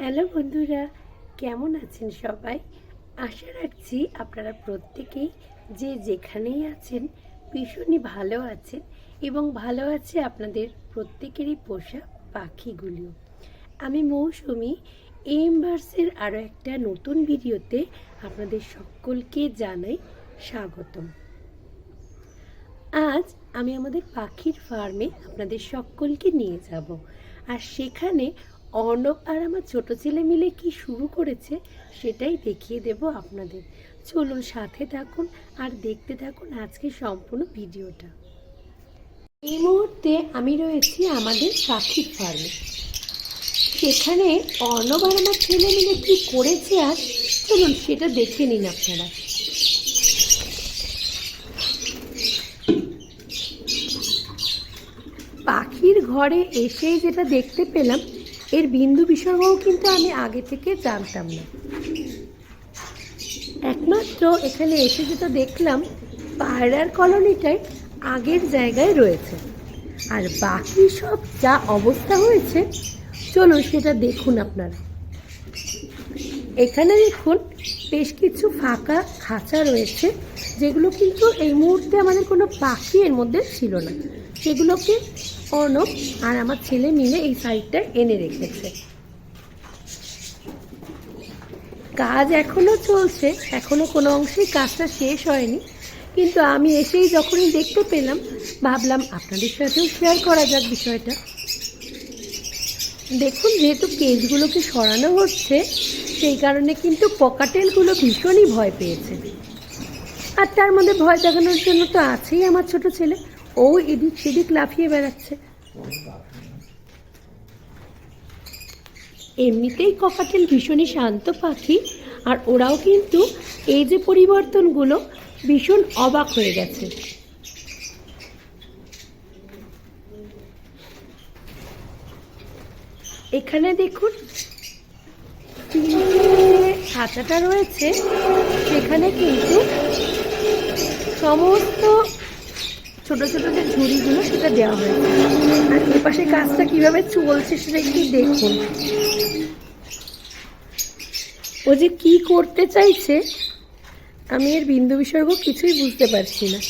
Hello বন্ধুরা, কেমন আছেন সবাই? আশা রাখছি আপনারা প্রত্যেকেই যে যেখানেই আছেন ভীষণই ভালো আছেন এবং ভালো আছে আপনাদের প্রত্যেকেরই পোষা পাখিগুলিও আমি মৌসুমি, এমবার্সের আরও একটা নতুন ভিডিওতে আপনাদের সকলকে জানাই স্বাগতম। আজ আমি আমাদের পাখির ফার্মে আপনাদের সকলকে নিয়ে যাব। আর সেখানে অর্ণব আর আমার ছোট ছেলে মিলে কি শুরু করেছে সেটাই দেখিয়ে দেব আপনাদের। চলুন সাথে থাকুন আর দেখতে থাকুন আজকে সম্পূর্ণ ভিডিওটা। এই মুহূর্তে আমি রয়েছি আমাদের পাখির ফার্মে সেখানে অর্ণব আর আমার ছেলে মিলে কি করেছে আজ? চলুন সেটা দেখে নিন আপনারা। পাখির ঘরে এসেই যেটা দেখতে পেলাম এর বিন্দু বিসর্গও কিন্তু আমি আগে থেকে জানতাম না। একমাত্র এখানে এসে যেটা দেখলাম, পায়রার কলোনিটাই আগের জায়গায় রয়েছে। আর বাকি সব যা অবস্থা হয়েছে, চলুন সেটা দেখুন আপনারা। এখানে দেখুন, বেশ কিছু ফাঁকা খাঁচা রয়েছে, যেগুলো কিন্তু এই মুহূর্তে আমাদের কোনো পাখি এর মধ্যে ছিল না। সেগুলোকে অর্ণব আর আমার ছেলে মিলে এই সাইডটা এনে রেখেছে। কাজ এখনও চলছে, এখনও কোনো অংশেই কাজটা শেষ হয়নি, কিন্তু আমি এসেই যখনই দেখতে পেলাম, ভাবলাম আপনাদের সাথেও শেয়ার করা যাক বিষয়টা। দেখুন, যেহেতু কেজগুলোকে সরানো হচ্ছে, সেই কারণে কিন্তু পকাটেলগুলো ভীষণই ভয় পেয়েছে। আর তার মধ্যে ভয় দেখানোর জন্য তো আছেই আমার ছোট ছেলে। ও এদিক সেদিক লাফিয়ে বেড়াচ্ছে। এমনিতেই ককাটেল ভীষণই শান্ত পাখি, আর ওরাও কিন্তু এই যে পরিবর্তনগুলো, ভীষণ অবাক হয়ে গেছে। এখানে দেখুন, খাঁচাটা রয়েছে, সেখানে কিন্তু সমস্ত ছোট ছোট যে ঝুড়িগুলো সেটা দেওয়া হয়েছে। আর এপাশে কাজটা কীভাবে চলছে সেটা একটু দেখুন। ও যে কি করতে চাইছে, আমি এর বিন্দু বিসর্গ কিছুই বুঝতে পারছি না।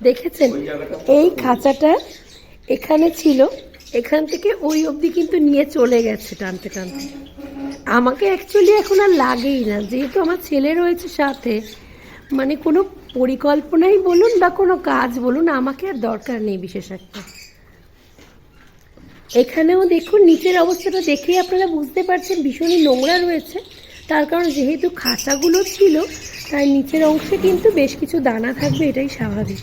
দেখেছেন? এই খাঁচাটা এখানে ছিল, এখান থেকে ওই অবধি কিন্তু নিয়ে চলে গেছে টানতে টানতে। আমাকে অ্যাকচুয়ালি এখন আর লাগেই না, যেহেতু আমার ছেলে রয়েছে সাথে মানে কোনো পরিকল্পনাই বলুন বা কোনো কাজ বলুন, আমাকে আর দরকার নেই বিশেষ একটা। এখানেও দেখুন, নিচের অবস্থাটা দেখেই আপনারা বুঝতে পারছেন ভীষণই নোংরা রয়েছে। তার কারণ যেহেতু খাঁচাগুলো ছিল, তাই নিচের অংশে কিন্তু বেশ কিছু দানা থাকবে, এটাই স্বাভাবিক।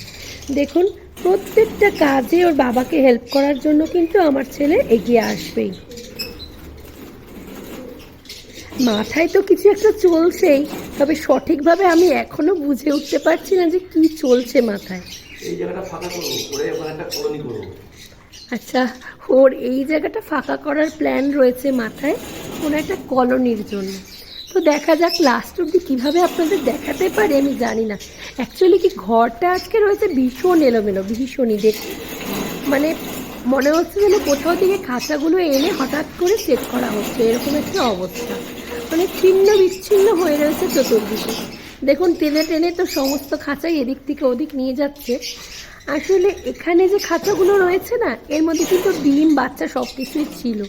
দেখুন, প্রত্যেকটা কাজে ওর বাবাকে হেল্প করার জন্য কিন্তু আমার ছেলে এগিয়ে আসবেই। মাথায় তো কিছু একটা চলছেই তবে সঠিকভাবে আমি এখনও বুঝে উঠতে পারছি না যে কি চলছে মাথায়। এই জায়গাটা ফাঁকা করব করে ওখানে একটা কলোনি করব আচ্ছা ওর এই জায়গাটা ফাঁকা করার প্ল্যান রয়েছে মাথায় কোনো একটা কলোনির জন্য। তো দেখা যাক লাস্ট অব্দি কীভাবে আপনাদের দেখাতে পারি আমি জানি না। অ্যাকচুয়ালি কি ঘরটা আজকে রয়েছে ভীষণ এলোমেলো ভীষণই দেখ মানে মনে হচ্ছে যেন কোথাও থেকে খাঁচাগুলো এনে হঠাৎ করে সেট করা হচ্ছে এরকম একটা অবস্থা। মানে ছিন্ন বিচ্ছিন্ন হয়ে রয়েছে চতুর্দিকে। দেখুন, টেনে টেনে তো সমস্ত খাঁচাই এদিক থেকে ওদিক নিয়ে যাচ্ছে। আসলে এখানে যে খাঁচাগুলো রয়েছে না, এর মধ্যে কিন্তু ডিম, বাচ্চা সব কিছুই ছিল।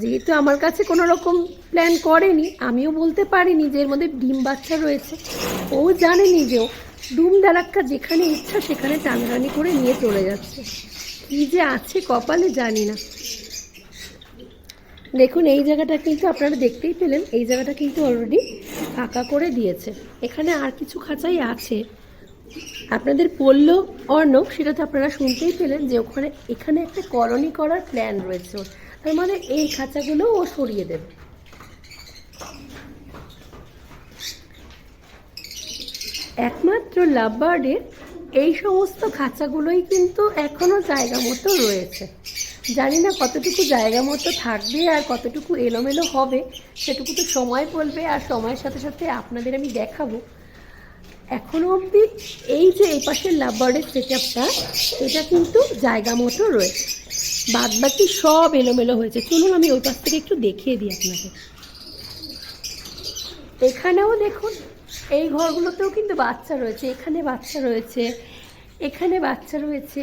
যেহেতু আমার কাছে কোনো রকম প্ল্যান করেনি, আমিও বলতে পারিনি যে এর মধ্যে ডিম, বাচ্চা রয়েছে। ও জানেনি যে ডুম দারাক্কা যেখানে ইচ্ছা সেখানে টানাটানি করে নিয়ে চলে যাচ্ছে। কী যে আছে কপালে জানি না। দেখুন, এই জায়গাটা কিন্তু আপনারা দেখতেই পেলেন, এই জায়গাটা কিন্তু অলরেডি ফাঁকা করে দিয়েছে। এখানে আর কিছু খাঁচাই আছে। আপনাদের বলল অর্ণব সেটা তো আপনারা শুনতেই পেলেন যে ওখানে, এখানে একটা কলোনি করার প্ল্যান রয়েছে। তার মানে এই খাঁচাগুলো ও সরিয়ে দেবে। একমাত্র লাভবার্ডের এই সমস্ত খাঁচাগুলোই কিন্তু এখনও জায়গা মতো রয়েছে। জানি না কতটুকু জায়গা মতো থাকবে আর কতটুকু এলোমেলো হবে, সেটুকু তো সময় বলবে আর সময়ের সাথে সাথে আপনাদের আমি দেখাবো। এখনও অবধি এই যে এই পাশের লাভবার্ডের সেট আপটা এটা কিন্তু জায়গা মতো রয়েছে। বাদ বাকি সব এলোমেলো হয়েছে। চলুন আমি ওই পাশ থেকে একটু দেখিয়ে দিই আপনাকে এখানেও দেখুন, এই ঘরগুলোতেও কিন্তু বাচ্চা রয়েছে, এখানে বাচ্চা রয়েছে এখানে বাচ্চা রয়েছে।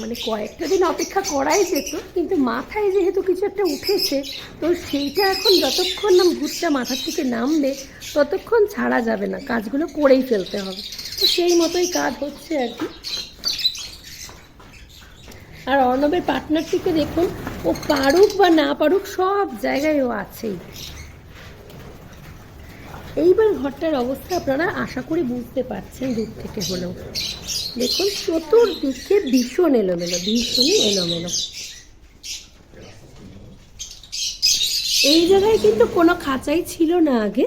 মানে কয়েকটা দিন অপেক্ষা করাই যেত, কিন্তু মাথায় যেহেতু কিছু একটা উঠেছে, তো সেইটা এখন যতক্ষণ না ভূতটা মাথার থেকে নামবে, ততক্ষণ ছাড়া যাবে না, কাজগুলো করেই ফেলতে হবে। তো সেই মতোই কাজ হচ্ছে আর কি। আর অর্ণবের পার্টনারটিকে দেখুন, ও পারুক বা না পারুক সব জায়গায় ও আছেই। এইবার ঘরটার অবস্থা আপনারা আশা করি বুঝতে পারছেন দূর থেকে হলেও। দেখুন, চতুর্দিকে ভীষণ এলোমেলো, ভীষণই এলোমেলো। এই জায়গায় কিন্তু কোনো খাঁচাই ছিল না আগে।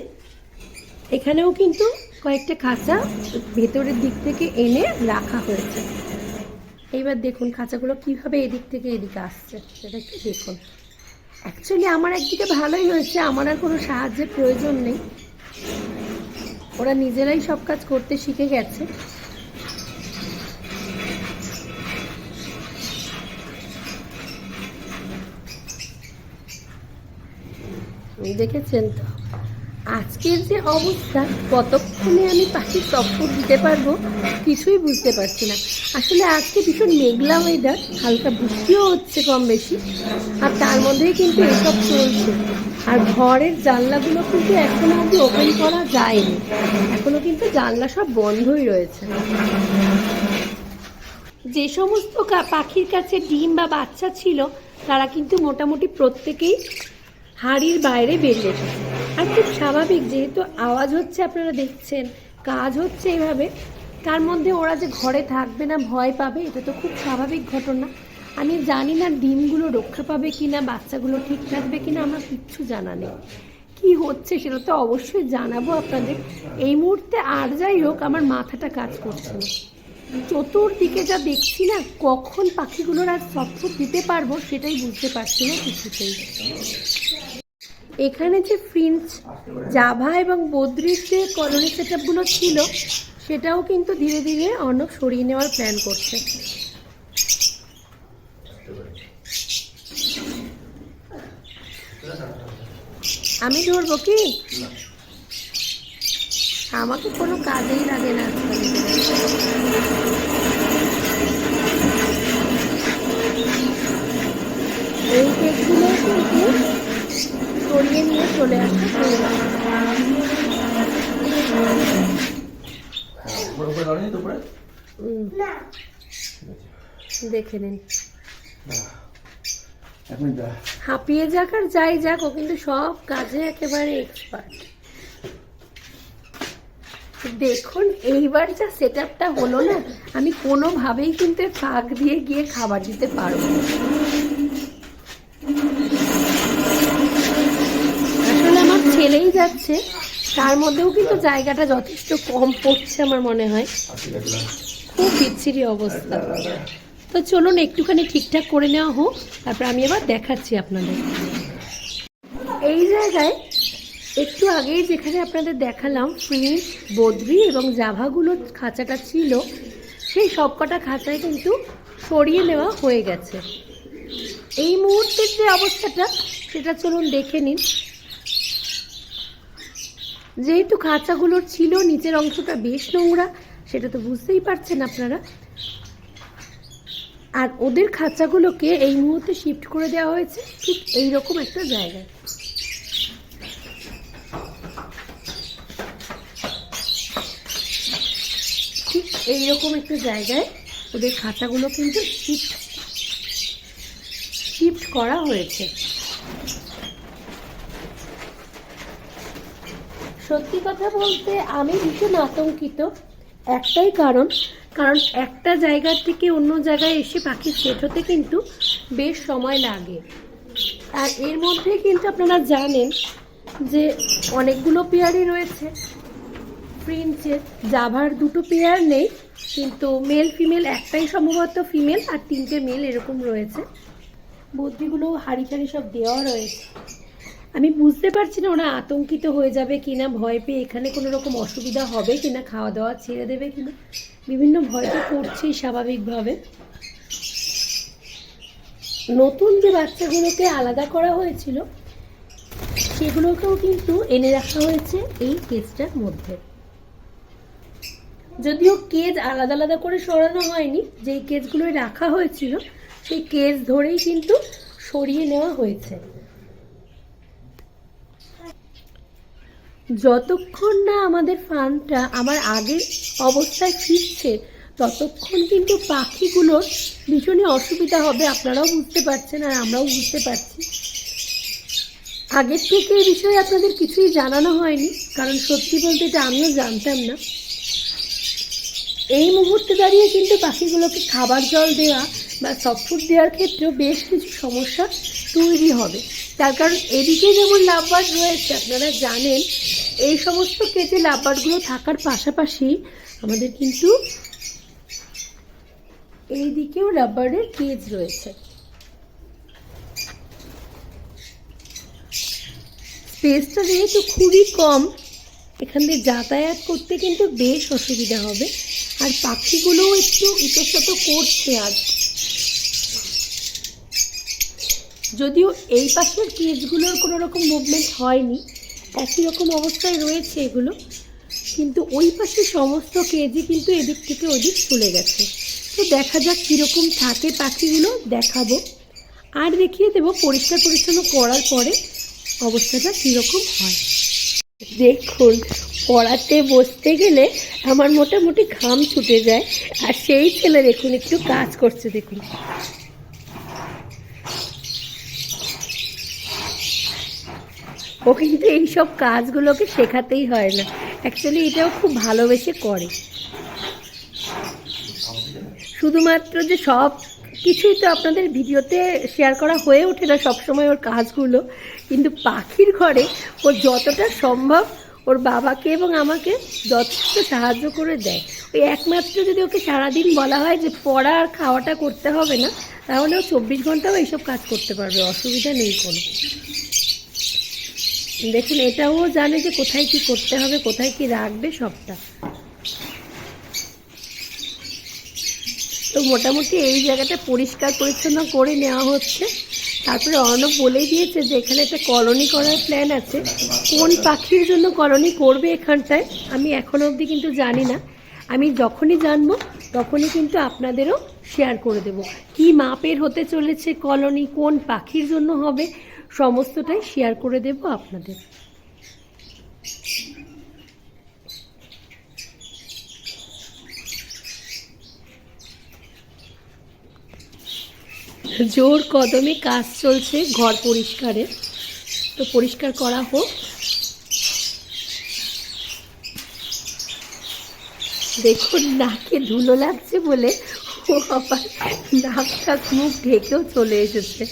এখানেও কিন্তু কয়েকটা খাঁচা ভেতরের দিক থেকে এনে রাখা হয়েছে। এইবার দেখুন খাঁচাগুলো কীভাবে এদিক থেকে এদিকে আসছে, সেটা একটু দেখুন। অ্যাকচুয়ালি আমার একদিকে ভালোই হয়েছে, আমার আর কোনো সাহায্যের প্রয়োজন নেই। ওরা নিজেরাই সব কাজ করতে শিখে গেছে। দেখেছেন তো? আজকের যে অবস্থা, কতক্ষণে আমি পাখির টক্কর দিতে পারব, কিছুই বুঝতে পারছি না। আসলে আজকে ভীষণ মেঘলা ওয়েদার হালকা বৃষ্টিও হচ্ছে কম বেশি আর তার মধ্যেই কিন্তু এসব চলছে। আর ঘরের জানলাগুলো কিন্তু এখনও অব্দি ওপেন করা যায়নি। এখনও কিন্তু জানলা সব বন্ধই রয়েছে। যে সমস্ত পাখির কাছে ডিম বা বাচ্চা ছিল, তারা কিন্তু মোটামুটি প্রত্যেকেই হাড়ির বাইরে বেরিয়ে আর খুব স্বাভাবিক, যেহেতু আওয়াজ হচ্ছে আপনারা দেখছেন, কাজ হচ্ছে এইভাবে, তার মধ্যে ওরা যে ঘরে থাকবে না, ভয় পাবে, এটা তো খুব স্বাভাবিক ঘটনা। আমি জানি না ডিমগুলো রক্ষা পাবে কি না বাচ্চাগুলো ঠিক থাকবে কি না আমার কিচ্ছু জানা নেই। কি হচ্ছে সেটা তো অবশ্যই জানাব আপনাদের। এই মুহূর্তে আর যাই হোক, আমার মাথাটা কাজ করছে না। চতুর্দিকে যা দেখছি না, কখন পাখিগুলোর আর সফর দিতে পারব সেটাই বুঝতে পারছি না কিছুতেই। এখানে যে ফ্রিঞ্চ জাভা এবং বদ্রির যে কলোনি সেট ছিল, সেটাও কিন্তু ধীরে ধীরে অর্ণব সরিয়ে নেওয়ার প্ল্যান করছে। আমি ধরবো কি? আমাকে কোনো কাজেই লাগে না এই কেকগুলো কিন্তু সরিয়ে নিয়ে চলে আসতে দেখে নিন। হাঁপিয়ে যাক আর যাই যাক ও কিন্তু সব কাজে একেবারে এক্সপার্ট দেখুন এইবার যা সেট আপটা হলো না আমি কোনোভাবেই কিন্তু ফাঁক দিয়ে গিয়ে খাবার দিতে পারব না। আসলে আমার যাচ্ছে তার মধ্যেও কিন্তু জায়গাটা যথেষ্ট কম পড়ছে আমার মনে হয়। আছে। খুব বিচ্ছিরি অবস্থা। তো চলুন একটুখানি ঠিকঠাক করে নেওয়া হোক, তারপর আমি এবার দেখাচ্ছি আপনাদের। এই জায়গায় একটু আগেই যেখানে আপনাদের দেখালাম ফ্রিজ, বদ্রি এবং জাভাগুলো খাঁচাটা ছিল, সেই সবকটা খাঁচায় কিন্তু সরিয়ে নেওয়া হয়ে গেছে। এই মুহূর্তের যে অবস্থাটা, সেটা চলুন দেখে নিন। যেহেতু খাঁচাগুলোর ছিল, নিচের অংশটা বেশ নোংরা, সেটা তো বুঝতেই পারছেন আপনারা। আর ওদের খাঁচাগুলোকে এই মুহূর্তে শিফট করে দেওয়া হয়েছে, ঠিক এই রকম একটা জায়গায়। ঠিক এইরকম একটা জায়গায় ওদের খাঁচাগুলো কিন্তু শিফট শিফট করা হয়েছে। সত্যি কথা বলতে আমি ভীষণ আতঙ্কিত। একটাই কারণ কারণ একটা জায়গার থেকে অন্য জায়গায় এসে পাখি সেট হতে কিন্তু বেশ সময় লাগে। আর এর মধ্যে কিন্তু আপনারা জানেন যে অনেকগুলো পেয়ারই রয়েছে। প্রিন্সের জাভার দুটো পেয়ার নেই, কিন্তু মেল ফিমেল একটাই সম্ভবত ফিমেল আর তিনটে মেল এরকম রয়েছে। বুদ্ধিগুলো হাড়ি ছাড়ি সব দেওয়া রয়েছে। আমি বুঝতে পারছি না ওরা আতঙ্কিত হয়ে যাবে কিনা, ভয় পেয়ে এখানে কোনো রকম অসুবিধা হবে কিনা, খাওয়া দাওয়া ছেড়ে দেবে কিনা। বিভিন্ন ভয় তো করছেই স্বাভাবিকভাবে। নতুন যে বাচ্চাগুলোকে আলাদা করা হয়েছিল, সেগুলোকেও কিন্তু এনে রাখা হয়েছে এই কেজটার মধ্যে। যদিও কেজ আলাদা আলাদা করে সরানো হয়নি, যেই কেজগুলো রাখা হয়েছিল, সেই কেজ ধরেই কিন্তু সরিয়ে নেওয়া হয়েছে। যতক্ষণ না আমাদের ফার্মটা আমার আগের অবস্থায় ফিরছে, ততক্ষণ কিন্তু পাখিগুলোর ভীষণই অসুবিধা হবে। আপনারাও বুঝতে পারছেন আর আমরাও বুঝতে পারছি। আগের থেকে এই বিষয়ে আপনাদের কিছুই জানানো হয়নি, কারণ সত্যি বলতে এটা আমিও জানতাম না। এই মুহূর্তে দাঁড়িয়ে কিন্তু পাখিগুলোকে খাবার জল দেওয়া বা সফটফুড দেওয়ার ক্ষেত্রেও বেশ কিছু সমস্যা তৈরি হবে। তার কারণ এদিকে যেমন লাভবার্ড রয়েছে, আপনারা জানেন এই সমস্ত কেজে লাভবার্ডগুলো থাকার পাশাপাশি আমাদের কিন্তু এই দিকেও রাবারের কেজ রয়েছে। স্পেসটা যেহেতু খুবই কম, এখান দিয়ে যাতায়াত করতে কিন্তু বেশ অসুবিধা হবে। আর পাখিগুলোও একটু ইতস্তত করছে আজ। যদিও এই পাশের কেজগুলোর কোনো রকম মুভমেন্ট হয়নি একই রকম অবস্থায় রয়েছে এগুলো, কিন্তু ওই পাশে সমস্ত কেজি কিন্তু এদিক থেকে ওদিক চলে গেছে। তো দেখা যাক কীরকম থাকে পাখিগুলো, দেখাবো। আর দেখিয়ে দেবো পরিষ্কার পরিচ্ছন্ন করার পরে অবস্থাটা কীরকম হয়। দেখুন, পড়াতে বসতে গেলে আমার মোটামুটি ঘাম ছুটে যায়, আর সেই ছেলে দেখুন, একটু কাজ করছে দেখুন। ও কিন্তু এইসব কাজগুলোকে শেখাতেই হয় না। অ্যাকচুয়ালি এটাও খুব ভালোবেসে করে। শুধুমাত্র যে সব কিছুই তো আপনাদের ভিডিওতে শেয়ার করা হয়ে ওঠে না সবসময় ওর কাজগুলো, কিন্তু পাখির ঘরে ও যতটা সম্ভব ওর বাবাকে এবং আমাকে যথেষ্ট সাহায্য করে দেয়। ওই একমাত্র যদি ওকে সারাদিন বলা হয় যে পড়া আর খাওয়াটা করতে হবে না, তাহলে ও চব্বিশ ঘন্টাও এইসব কাজ করতে পারবে, অসুবিধা নেই কোনো। দেখুন, এটাও জানে যে কোথায় কি করতে হবে, কোথায় কি রাখবে সবটা। তো মোটামুটি এই জায়গাটা পরিষ্কার পরিচ্ছন্ন করে নেওয়া হচ্ছে। তারপরে অর্ণব বলেই দিয়েছে যে এখানে একটা কলোনি করার প্ল্যান আছে। কোন পাখির জন্য কলোনি করবে এখানটায়, আমি এখনও অবধি কিন্তু জানি না। আমি যখনই জানব, তখনই কিন্তু আপনাদেরও শেয়ার করে দেব। কি মাপের হতে চলেছে কলোনি, কোন পাখির জন্য হবে সমস্তটাই শেয়ার করে দেব আপনাদের। জোর কদমে কাজ চলছে ঘর পরিষ্কারের। তো পরিষ্কার করা হোক। দেখুন, নাকে ধুলো লাগছে বলে ও আবার নাকটা মুখ ঢেকেও চলে এসেছে।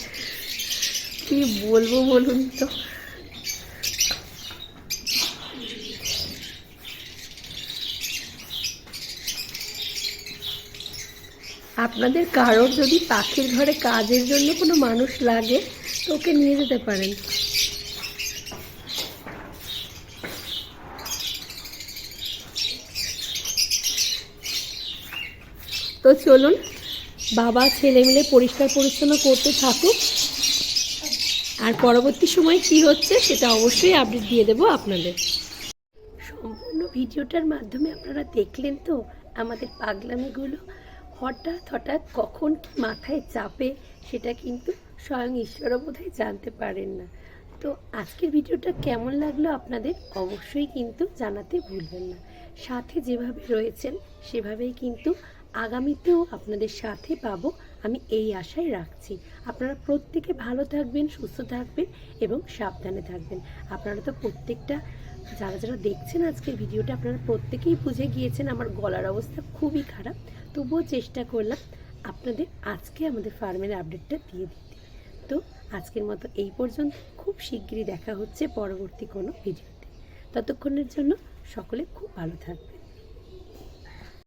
কি বলব বলুন তো? আপনাদের কারোর যদি পাখির ঘরে কাজের জন্য কোনো মানুষ লাগে, তো ওকে নিয়ে যেতে পারেন। তো চলুন, বাবা ছেলে মিলে পরিষ্কার পরিচ্ছন্ন করতে থাকুক। আর পরবর্তী সময় কি হচ্ছে সেটা অবশ্যই আপডেট দিয়ে দেবো আপনাদের। সম্পূর্ণ ভিডিওটার মাধ্যমে আপনারা দেখলেন তো আমাদের পাগলামিগুলো হঠাৎ হঠাৎ কখন কি মাথায় চাপে সেটা কিন্তু স্বয়ং ঈশ্বরও বোধহয় জানতে পারেন না। তো আজকের ভিডিওটা কেমন লাগল আপনাদের অবশ্যই কিন্তু জানাতে ভুলবেন না। সাথে যেভাবে রয়েছেন সেভাবেই কিন্তু আগামীতেও আপনাদের সাথে পাবো, আমি এই আশায় রাখছি। আপনারা প্রত্যেকে ভালো থাকবেন, সুস্থ থাকবেন এবং সাবধানে থাকবেন। আপনারা তো প্রত্যেকটা, যারা যারা দেখছেন আজকের ভিডিওটা, আপনারা প্রত্যেকেই বুঝে গিয়েছেন আমার গলার অবস্থা খুবই খারাপ। তবুও চেষ্টা করলাম আপনাদের আজকে আমাদের ফার্মের আপডেটটা দিয়ে দিতে। তো আজকের মতো এই পর্যন্ত। খুব শিগগিরই দেখা হচ্ছে পরবর্তী কোনো ভিডিওতে। ততক্ষণের জন্য সকলে খুব ভালো থাকবে